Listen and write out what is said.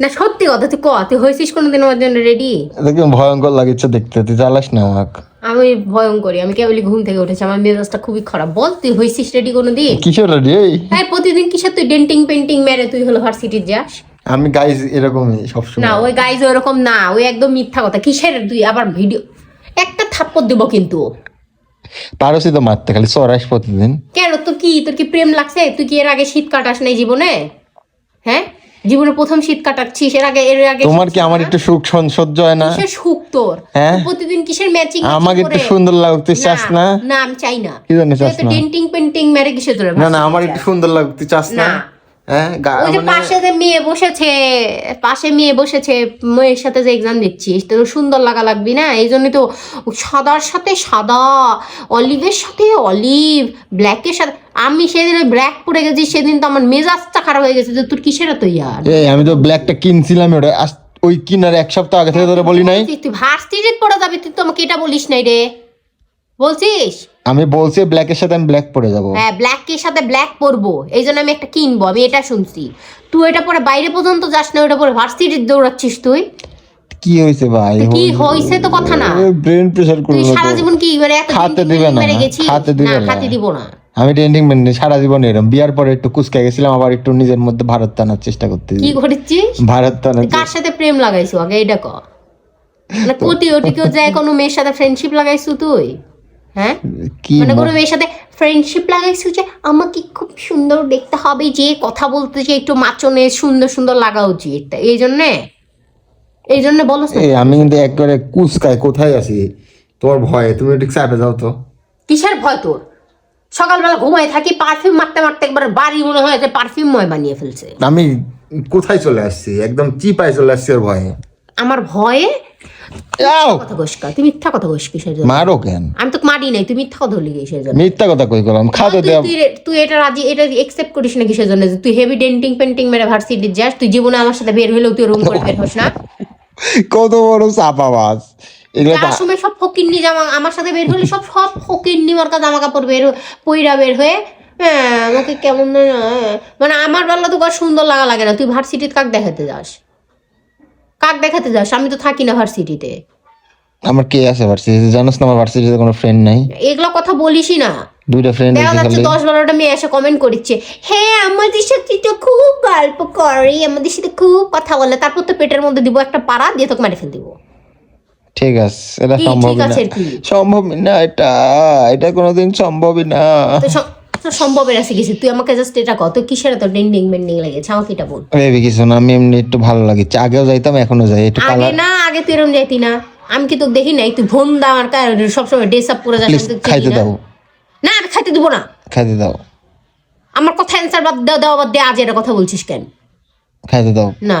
না সত্যি কথা তুই ক? তুই হয়েছিস কোনোদিন আমার জন্য রেডি দেখি ভয়ঙ্কর লাগছে দেখতে। তুই জ্বালাস না আমাকে। আমি ভয়ঙ্করী আমি কেবলই ঘুম থেকে উঠেছি আমার মেজাজটা খুবই খারাপ। বল তুই হয়েছিস রেডি কোনোদিন? কিসের রেডি হ্যাঁ প্রতিদিন কিসের তুই ডেন্টিং পেন্টিং মেরে তুই হলো ভার্সিটি যাস? আমি গাইজ এরকমই সবসময়। না ওই গাইজ ওরকম না ওই একদম মিথ্যা কথা। কিসের তুই? আবার ভিডিও একটা থাপ্পড় দেবো কিন্তু। পারসি তো মারতে খালি সরাস প্রতিদিন। কেন? তোর কি তোর কি প্রেম লাগছে? তুই কি এর আগে শীত কাটাস নাই জীবনে? হ্যাঁ? জীবনে প্রথম শীত কাটাচ্ছি এর আগে এর আগে তোমার কি আমার একটু সুখ সহ্য হয় না? কিসের সুখ তোর? হ্যাঁ? প্রতিদিন কিসের ম্যাচিং আমাকে একটু সুন্দর লাগতে চাস না? না আমি চাই না। কি জানি চাস না? ডেন্টিং পেন্টিং মেরে কিসের তোর না না আমার একটু সুন্দর লাগতে চাস না? হ্যাঁ পাশে যে মেয়ে বসেছে পাশে মেয়ে বসেছে মেয়ের সাথে যে এক্সাম দিচ্ছিস তোর সুন্দর লাগা লাগবি না? এই জন্যই তো সাদার সাথে সাদা অলিভের সাথে অলিভ ব্ল্যাকের সাথে আমি সেদিন ব্ল্যাক পরে গেছি সেদিন তো আমার মেজাজটা খারাপ হয়ে গেছে যে তোর কিসের তো ইয়ার এই আমি তো ব্ল্যাকটা কিনছিলাম ওটা। ওই কিনার এক সপ্তাহ আগে থেকে তোরা বলি নাই। তুই ভার্সিটি পড়ে যাবি তুই তো আমাকে এটা বলিস নাই রে। বলছিস? আমি বলছি ব্ল্যাক এর সাথে আমি ব্ল্যাক পরে যাব। হ্যাঁ ব্ল্যাকের সাথে ব্ল্যাক পরবো। এই জন্য আমি একটা কিনবো আমি এটা শুনছি। তুই এটা পরে বাইরে পর্যন্ত যাস না ওটা পরে ভার্সিটি দৌড়াচ্ছিস তুই? কি হয়েছে ভাই? কি হয়েছে তো কথা না। ব্রেন প্রেসার তুই সারা জীবন কি মানে এত দিন দিবে না, খাতে দিবে না। খাতে দিব না। আমি ট্রেন্ডিং মেনে সারা জীবন এরম। বিয়ার পরে একটু কুচকে গেছিলাম আবার একটু নিজের মধ্যে ভারত টানার চেষ্টা করতে কি করেছিস? ভারত টানার কার সাথে প্রেম লাগাইছো আগে এটা ক? না কোটি ওটি কেউ যায় কোনো মেয়ের সাথে ফ্রেন্ডশিপ লাগাইছো তুই? হ্যাঁ? মানে কোনো মেয়ের সাথে ফ্রেন্ডশিপ লাগাইছো যে আমাকে খুব সুন্দর দেখতে হবে যে কথা বলতে যে একটু মাচনে সুন্দর সুন্দর লাগা উচিত এই জন্যে? এই জন্য বলো আমি কিন্তু একবারে কুচকায় কোথায় আছি? তোমার ভয়ে তুমি একটু চাপে যাও তো। কিসের ভয় তোর? সকালবেলা ঘুমায় থাকি পারফিউম মারতে মারতে একবার বাড়ি মনে হয় যে পারফিউমময় বানিয়ে ফেলছে। আমি কোথায় চলে আসছি? একদম চিপায় চলে আসছি ওর ভয়ে। আমার ভয়ে তুই মিথ্যা কথা ঘোষ কিসের জন্য? মারো কেন? আমি তো মারি নাই তুই মিথ্যা কথা জন্য? মিথ্যা কই তুই- তুই তুই এটা রাজি এটা একসেপ্ট করিস না কিসের জন্য? তুই হেভি ডেন্টিং পেন্টিং মেরে ভার্সিটি যাস তুই জীবনে আমার সাথে বের তুই রুম করে বের হোস না। কত বড় চাপাবাজ। এগুলো যার সময় সব ফকিন্নি জামা আমার সাথে বের হলে সব সব ফকিন্নি মার্কা জামা কাপড় বের পইরা বের হয়ে হ্যাঁ আমাকে কেমন হ্যাঁ। মানে আমার বেলা তো আর সুন্দর লাগা লাগে না তুই ভার্সিটিতে কাক দেখাতে যাস? কাক দেখাতে যাস? আমি তো থাকি না ভার্সিটিতে। আমার কে আছে ভার্সিটি জানোস না আমার ভার্সিটিতে কোনো ফ্রেন্ড নাই। এগুলো কথা বলিসই না। দুইটা ফ্রেন্ড দেখা যাচ্ছে দশ বারোটা মেয়ে এসে কমেন্ট করছে হ্যাঁ আমাদের সাথে তো খুব গল্প করে আমাদের সাথে খুব কথা বলে। তারপর তো পেটের মধ্যে দিব একটা পাড়া দিয়ে তোকে মেরে ফেল দিব। ঠিক আছে এটা সম্ভব না। সম্ভব না এটা এটা কোনোদিন সম্ভবই না। তো সম্ভবের আছে কিছু তুই আমাকে জাস্ট এটা কত কিসের এত ডেন্ডিং বেন্ডিং লেগেছে? আমাকে এটা বল। ভেবে কিছু না আমি এমনি একটু ভালো আগেও যাইতাম এখনও যাই। একটু আগে না আগে তুই এরম যাইতি না। আমি কি তোকে দেখি নাই? তুই ভোন দা আমার কার সবসময় ড্রেস আপ করে যাস খাইতে না। দাও। না আমি খাইতে দিব না। খাইতে দাও। আমার কথা অ্যান্সার বাদ দেওয়া দেওয়া বাদ দিয়ে আজ এটা কথা বলছিস কেন? খাইতে দাও। না।